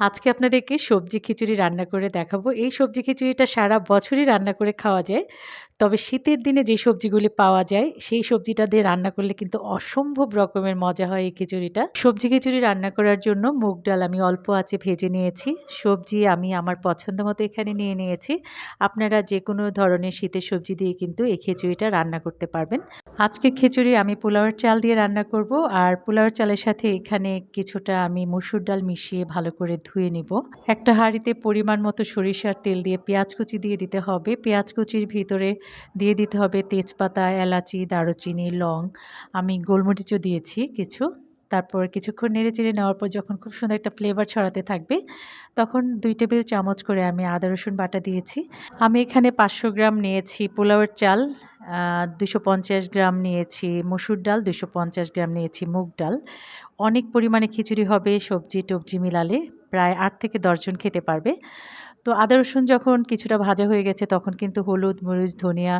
আজকে আপনাদেরকে সবজি খিচুড়ি রান্না করে দেখাবো। এই সবজি খিচুড়িটা সারা বছরই রান্না করে খাওয়া যায়। তবে শীতের দিনে যে সবজিগুলি পাওয়া যায়, সেই সবজিটা দিয়ে রান্না করলে কিন্তু অসম্ভব রকমের মজা হয় এই খিচুড়িটা। সবজি খিচুড়ি রান্না করার জন্য মুগ ডাল আমি অল্প আঁচে ভেজে নিয়েছি। সবজি আমি আমার পছন্দ মতো এখানে নিয়ে নিয়েছি। আপনারা যে কোনো ধরনের শীতের সবজি দিয়ে কিন্তু এই খিচুড়িটা রান্না করতে পারবেন। আজকে খিচুড়ি আমি পোলাওয়ের চাল দিয়ে রান্না করব। আর পোলাওয়ের চালের সাথে এখানে কিছুটা আমি মসুর ডাল মিশিয়ে ভালো করে ধুয়ে নিব একটা হাঁড়িতে পরিমাণ মতো সরিষার তেল দিয়ে পেঁয়াজ কুচি দিয়ে দিতে হবে পেঁয়াজ কুচির ভিতরে দিয়ে দিতে হবে তেজপাতা, এলাচি, দারুচিনি, লং। আমি গোলমরিচও দিয়েছি কিছু। তারপর কিছুক্ষণ নেড়ে চেড়ে নেওয়ার পর যখন খুব সুন্দর একটা ফ্লেভার ছড়াতে থাকবে, তখন দুই টেবিল চামচ করে আমি আদা, রসুন বাটা দিয়েছি। আমি এখানে পাঁচশো গ্রাম নিয়েছি পোলাওয়ের চাল দুশো পঞ্চাশ গ্রাম নিয়েছি মসুর ডাল, দুশো পঞ্চাশ গ্রাম নিয়েছি মুগ ডাল। অনেক পরিমাণে খিচুড়ি হবে সবজি টবজি মিলালে, প্রায় আট থেকে দশজন খেতে পারবে। তো আদা, রসুন যখন কিছুটা ভাজা হয়ে গেছে, তখন কিন্তু হলুদ, মরিচ, ধনিয়া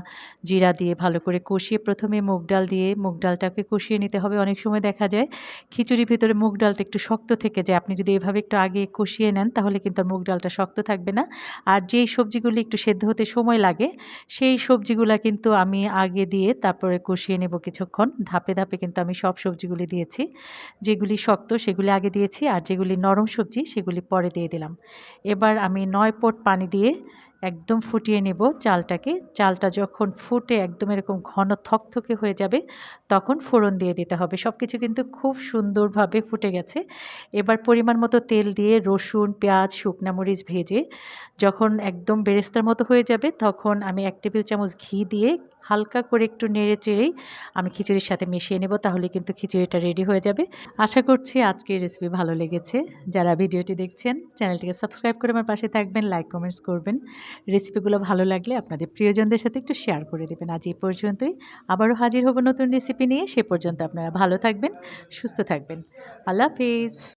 জিরা দিয়ে ভালো করে কষিয়ে প্রথমে মুগ ডাল দিয়ে, মুগ ডালটাকে কষিয়ে নিতে হবে। অনেক সময় দেখা যায় খিচুড়ির ভিতরে মুগ ডালটা একটু শক্ত থেকে যায়। আপনি যদি এভাবে একটু আগে কষিয়ে নেন, তাহলে কিন্তু মুগ ডালটা শক্ত থাকবে না। আর যেই সবজিগুলি একটু সেদ্ধ হতে সময় লাগে, সেই সবজিগুলা কিন্তু আমি আগে দিয়ে তারপরে কষিয়ে নেব কিছুক্ষণ। ধাপে ধাপে কিন্তু আমি সব সবজিগুলি দিয়েছি। যেগুলি শক্ত, সেগুলি আগে দিয়েছি। আর যেগুলি নরম সবজি, সেগুলি পরে দিয়ে দিলাম। এবার আমি নয় পট পানি দিয়ে একদম ফুটিয়ে নেব চালটাকে। চালটা যখন ফুটে একদম এরকম ঘন থকথকে হয়ে যাবে, তখন ফোড়ন দিয়ে দিতে হবে। সব কিছু কিন্তু খুব সুন্দরভাবে ফুটে গেছে। এবার পরিমাণ মতো তেল দিয়ে রসুন, পেঁয়াজ, শুকনা মরিচ ভেজে যখন একদম বেরেস্তার মতো হয়ে যাবে, তখন আমি এক টেবিল চামচ ঘি দিয়ে হালকা করে একটু নেড়ে চেড়েই আমি খিচুড়ির সাথে মিশিয়ে নেব, তাহলে কিন্তু খিচুড়িটা রেডি হয়ে যাবে। আশা করছি আজকের রেসিপি ভালো লেগেছে। যারা ভিডিওটি দেখছেন, চ্যানেলটিকে সাবস্ক্রাইব করে আমার পাশে থাকবেন লাইক কমেন্টস করবেন। রেসিপিগুলো ভালো লাগলে আপনাদের প্রিয়জনদের সাথে একটু শেয়ার করে দেবেন। আজ এই পর্যন্তই। আবারও হাজির হব নতুন রেসিপি নিয়ে। সে পর্যন্ত আপনারা ভালো থাকবেন, সুস্থ থাকবেন। আল্লাহ হাফিজ।